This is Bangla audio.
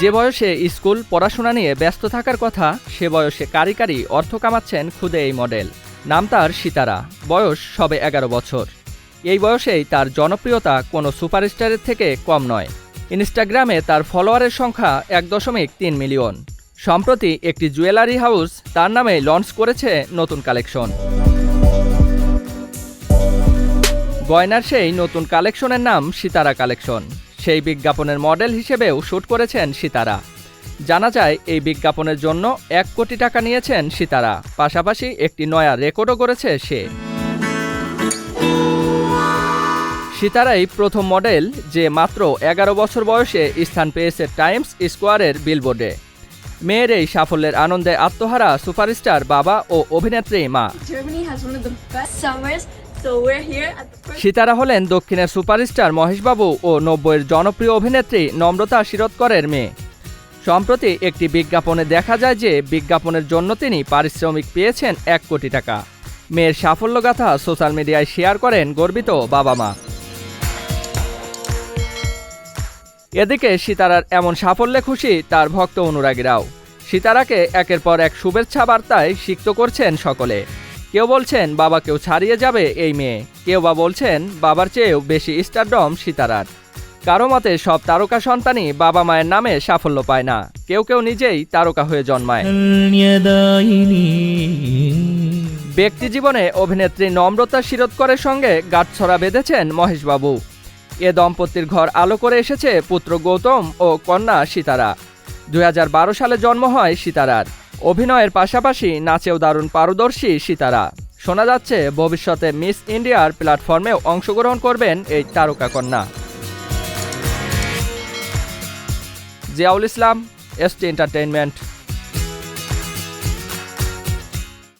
যে বয়সে স্কুল পড়াশোনা নিয়ে ব্যস্ত থাকার কথা, সে বয়সে কারি কারি অর্থ কামাচ্ছেন খুদে এই মডেল। নাম তার সিতারা। বয়স সবে এগারো বছর। এই বয়সেই তার জনপ্রিয়তা কোনো সুপারস্টারের থেকে কম নয়। ইনস্টাগ্রামে তার ফলোয়ারের সংখ্যা এক দশমিক তিন মিলিয়ন। সম্প্রতি একটি জুয়েলারি হাউস তার নামে লঞ্চ করেছে নতুন কালেকশন। গয়নার সেই নতুন কালেকশনের নাম সিতারা কালেকশন। সেই বিজ্ঞাপনের মডেল হিসেবেও শ্যুট করেছেন সিতারা। জানা যায়, এই বিজ্ঞাপনের জন্য এক কোটি টাকা নিয়েছেন সিতারা, পাশাপাশি একটি নয়া রেকর্ডও করেছে সে। সিতারাই প্রথম মডেল, যে মাত্র এগারো বছর বয়সে স্থান পেয়েছে টাইমস স্কোয়ারের বিলবোর্ডে। মেয়ের এই সাফল্যের আনন্দে আত্মহারা সুপারস্টার বাবা ও অভিনেত্রী মা। সিতারা হলেন দক্ষিণের সুপারস্টার মহেশবাবু ও নব্বইয়ের জনপ্রিয় অভিনেত্রী নম্রতা শিরোৎকরের মেয়ে। সম্প্রতি একটি বিজ্ঞাপনে দেখা যায় যে বিজ্ঞাপনের জন্য তিনি পারিশ্রমিক পেয়েছেন এক কোটি টাকা। মেয়ের সাফল্যগাথা সোশ্যাল মিডিয়ায় শেয়ার করেন গর্বিত বাবা মা। এদিকে সিতারার এমন সাফল্যে খুশি তার ভক্ত অনুরাগীরাও সিতারাকে একের পর এক শুভেচ্ছা বার্তায় সিক্ত করছেন সকলে। কেউ বলছেন বাবাকেও ছাড়িয়ে যাবে এই মেয়ে। কেউ বা বলছেন বাবার চেয়েও বেশি স্টারডম সীতারার। কারও মতে সব তারকা সন্তানই বাবা মায়ের নামে সাফল্য পায় না। কেউ কেউ নিজেই তারকা হয়ে জন্মায়। ব্যক্তি জীবনে অভিনেত্রী নম্রতা শিরোৎকরের সঙ্গে গাঁটছড়া বেঁধেছেন মহেশবাবু। এ দম্পতির ঘর আলো করে এসেছে পুত্র গৌতম ও কন্যা সীতারা। দুই হাজার বারো সালে জন্ম হয় সীতারার। অভিনয়ের পাশাপাশি নাচেও দারুণ পারদর্শী সীতারা। শোনা যাচ্ছে, ভবিষ্যতে মিস ইন্ডিয়ার প্ল্যাটফর্মেও অংশগ্রহণ করবেন এই তারকা কন্যা Ziaul Islam, S T entertainment.